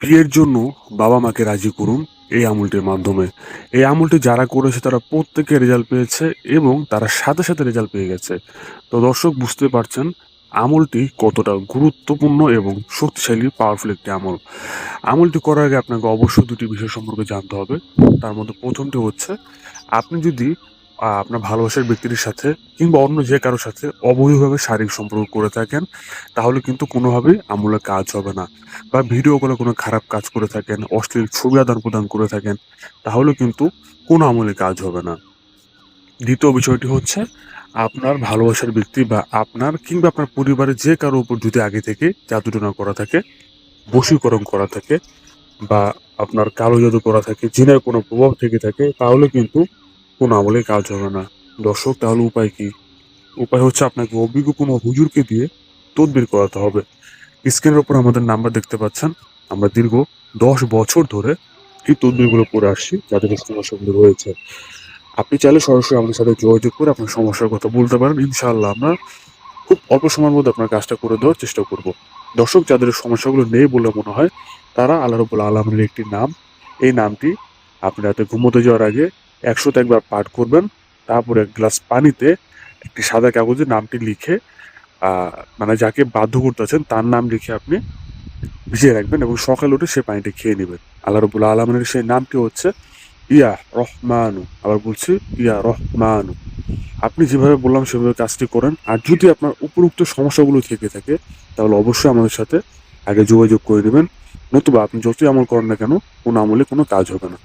বিয়ের জন্য বাবা মাকে রাজি করুন এই আমলটির মাধ্যমে। এই আমলটি যারা করেছে তারা প্রত্যেকে রেজাল্ট পেয়েছে এবং তারা সাথে সাথে রেজাল্ট পেয়ে গেছে। তো দর্শক, বুঝতে পারছেন আমলটি কতটা গুরুত্বপূর্ণ এবং শক্তিশালী পাওয়ারফুল একটি আমল। আমলটি করার আগে আপনাকে অবশ্যই দুটি বিষয় সম্পর্কে জানতে হবে। তার মধ্যে প্রথমটি হচ্ছে, আপনি যদি আপনার ভালোবাসার ব্যক্তির সাথে কিংবা অন্য যে কারোর সাথে অবৈধভাবে শারীরিক সম্পর্ক করে থাকেন, তাহলে কিন্তু কোনোভাবেই আমলের কাজ হবে না। বা ভিডিও কলে কোনো খারাপ কাজ করে থাকেন, অশ্লীল ছবি আদান প্রদান করে থাকেন, তাহলে কিন্তু কোনো আমলে কাজ হবে না। দ্বিতীয় বিষয়টি হচ্ছে, আপনার ভালোবাসার ব্যক্তি বা আপনার কিংবা আপনার পরিবারের যে কারও উপর যদি আগে থেকে জাদুটনা করা থাকে, বশীকরণ করা থাকে বা আপনার কালো জাদু করা থাকে, জিনের কোনো প্রভাব থেকে থাকে, তাহলে কিন্তু কোনো আমলে কাজ হবে না। দর্শক, তাহলে উপায় কি? উপায় হচ্ছে আপনাকে অভিজ্ঞ কোনো হুজুরকে দিয়ে তদবির করাতে হবে। স্ক্রিনের উপর আমাদের নাম্বার দেখতে পাচ্ছেন। আমরা দীর্ঘ দশ বছর ধরে এই তদবিরগুলো করে আসছি, যাদের সমস্যাগুলো রয়েছে। আপনি চাইলে সরাসরি আমাদের সাথে যোগাযোগ করে আপনার সমস্যার কথা বলতে পারেন। ইনশাআল্লাহ আমরা খুব অল্প সময়ের মধ্যে আপনার কাজটা করে দেওয়ার চেষ্টা করব। দর্শক, যাদের সমস্যাগুলো নেই বলে মনে হয়, তারা আল্লাহ রবুল্লা আলমের একটি নাম। এই নামটি আপনি রাতে ঘুমোতে যাওয়ার আগে একশোতে একবার পাঠ করবেন, তারপর এক গ্লাস পানিতে একটি সাদা কাগজে নামটি লিখে মানে যাকে বাধ্য করতেছেন তার নাম লিখে আপনি ভিজিয়ে রাখবেন এবং সকালে উঠে সে পানিটি খেয়ে নেবেন। আল্লাহ রবুল্লা আলমের সেই নামটি হচ্ছে ইয়া রহমানু। আবার বলছি, ইয়া রহমানু। আপনি যেভাবে বললাম সেভাবে কাজটি করেন। আর যদি আপনার উপরোক্ত সমস্যাগুলো থেকে থাকে, তাহলে অবশ্যই আমাদের সাথে আগে যোগাযোগ করে নেবেন। নতুবা আপনি যতই আমল করেন না কেন, কোনো আমলে কোনো কাজ হবে না।